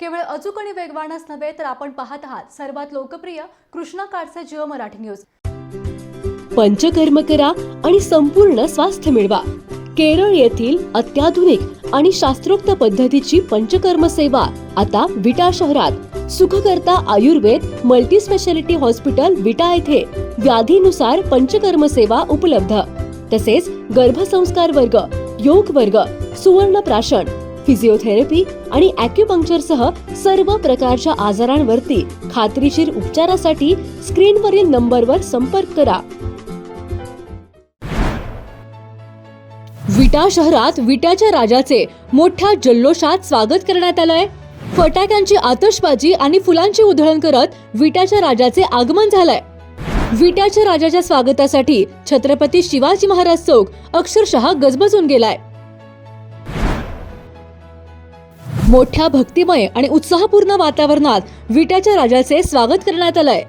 केवळ अचूक आणि वेगवानच नव्हे तर आपण पाहत आहात सर्वात लोकप्रिय कृष्णा काडसे जिओ मराठी न्यूज. पंचकर्म करा आणि संपूर्ण स्वास्थ्य मिळवा. केरळ येथील अत्याधुनिक आणि शास्त्रोक्त पद्धतीची पंचकर्म सेवा आता विटा शहरात. Sukhkarta Ayurved multi speciality hospital Vita येथे. व्याधीनुसार पंचकर्म सेवा उपलब्ध. तसेच गर्भसंस्कार वर्ग योग वर्ग सुवर्ण प्राशन फिजिओथेरपी आणि अॅक्युपंक्चरसह सर्व प्रकारच्या आजारांवरती खात्रीशीर उपचारासाठी स्क्रीनवरील नंबरवर संपर्क करा. विटा शहरात विट्याच्या राजाचे मोठ्या जल्लोषात स्वागत करण्यात आलंय. फटाक्यांची आतषबाजी आणि फुलांची उधळण करत विट्याच्या राजाचे आगमन झालंय. विट्याच्या राजाच्या स्वागतासाठी छत्रपती शिवाजी महाराज चौक अक्षरशः गजबजून गेलाय. मोठ्या भक्तिमय आणि उत्साहपूर्ण वातावरणात विट्याच्या राजाचे स्वागत करण्यात आलंय.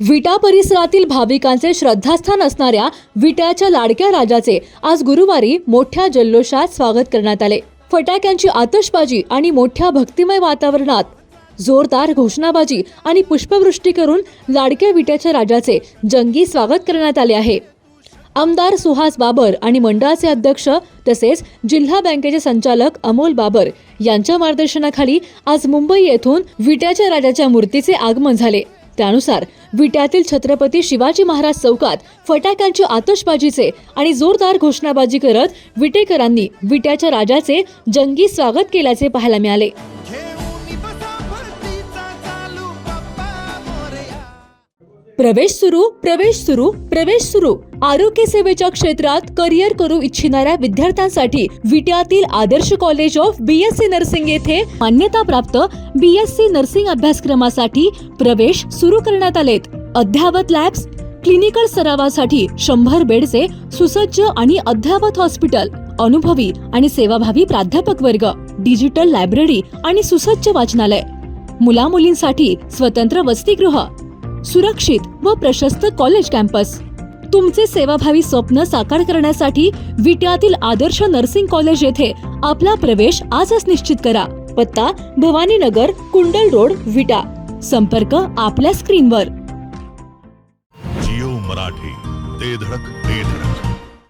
विटा परिसरातील भाविकांचे श्रद्धास्थान असणाऱ्या विट्याच्या लाडक्या राजाचे आज गुरुवारी मोठ्या जल्लोषात स्वागत करण्यात आले. फटाक्यांची आतषबाजी आणि मोठ्या भक्तिमय वातावरणात जोरदार घोषणाबाजी आणि पुष्पवृष्टी करून लाडक्या विट्याच्या राजाचे जंगी स्वागत करण्यात आले आहे. आमदार सुहास बाबर आणि मंडळाचे अध्यक्ष तसेच जिल्हा बँकेचे संचालक अमोल बाबर यांच्या मार्गदर्शनाखाली आज मुंबई येथून विट्याच्या राजाच्या मूर्तीचे आगमन झाले. त्यानुसार विट्यातील छत्रपती शिवाजी महाराज चौकात फटाक्यांची आतषबाजीचे आणि जोरदार घोषणाबाजी करत विटेकरांनी विट्याच्या राजाचे जंगी स्वागत केल्याचे पाहायला मिळाले. प्रवेश सुरू प्रवेश सुरू प्रवेश सुरू. आरोग्य सेवेच्या क्षेत्रात करिअर करू इच्छिणाऱ्या विद्यार्थ्यांसाठी विट्यातील Adarsh college of BSc nursing येथे मान्यताप्राप्त बीएससी नर्सिंग अभ्यासक्रमासाठी प्रवेश सुरू करण्यात आलेत. अद्ययावत लॅब्स क्लिनिकल सरावासाठी शंभर बेडचे सुसज्ज आणि अद्ययावत हॉस्पिटल अनुभवी आणि सेवाभावी प्राध्यापक वर्ग डिजिटल लायब्ररी आणि सुसज्ज वाचनालय. मुला मुलींसाठी स्वतंत्र वसतिगृह सुरक्षित व प्रशस्त कॉलेज कॅम्पस. तुमचे सेवाभावी स्वप्न साकार करण्यासाठी विट्यातील आदर्श नर्सिंग कॉलेज येथे आपला प्रवेश आजच निश्चित करा. पत्ता भवानीनगर कुंडल रोड विटा. संपर्क आपल्या स्क्रीनवर. जिओ मराठी ते धडक ते धडक